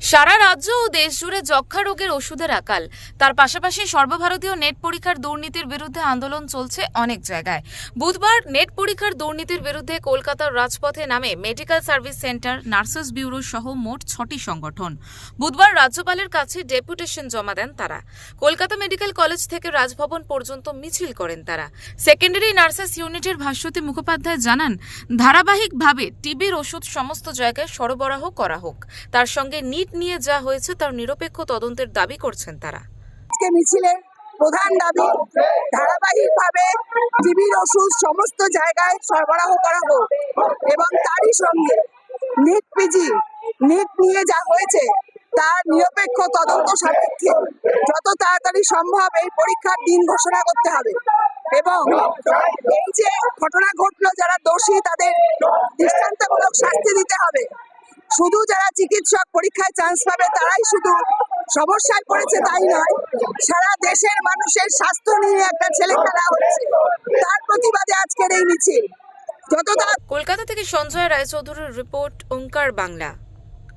সারা রাজ্য ও দেশ জুড়ে যক্ষা রোগের ওষুধের আকাল। তার পাশাপাশি সর্বভারতীয় নেট পরীক্ষার দুর্নীতির বিরুদ্ধে আন্দোলন চলছে অনেক জায়গায়। বুধবার নেট পরীক্ষার দুর্নীতির বিরুদ্ধে কলকাতার রাজপথে নামে medical service centre, nurses bureau সহ মোট ছটি সংগঠন। বুধবার রাজ্যপালের কাছে ডেপুটেশন জমা দেন তারা। কলকাতা মেডিকেল কলেজ থেকে রাজভবন পর্যন্ত মিছিল করেন তারা। সেকেন্ডারি নার্সেস ইউনিটের ভাস্বতী মুখোপাধ্যায় জানান, ধারাবাহিকভাবে টিবির ওষুধ সমস্ত জায়গায় সরবরাহ করা হোক। তার সঙ্গে নিট নিয়ে যা হয়েছে তার নিরপেক্ষ তদন্তের দাবি করছেন তারা। আজকে মিছিলের প্রধান দাবি, ধারাবাহিকভাবে টিবির ওষুধ সমস্ত জায়গায় সরবরাহ করা হোক এবং তারই সঙ্গে নিট পিজি, নিট নিয়ে যা হয়েছে তার নিরপেক্ষ তদন্ত সাপেক্ষে যত তাড়াতাড়ি সম্ভব এই পরীক্ষার দিন ঘোষণা করতে হবে এবং এই যে ঘটনা ঘটলো, যারা দোষী তাদের দৃষ্টান্তমূলক শাস্তি দিতে হবে। শুধু যারা চিকিৎসক পরীক্ষায় চান্স পাবে তারাই শুধু সমস্যায় পড়েছে তাই নয়, সারা দেশের মানুষের স্বাস্থ্য নিয়ে একটা ছেলে খেলা হচ্ছে। তার প্রতিবাদে আজকের এই মিছিল। কলকাতা থেকে সঞ্জয় রায়চৌধুরীর রিপোর্ট ওঙ্কার বাংলা।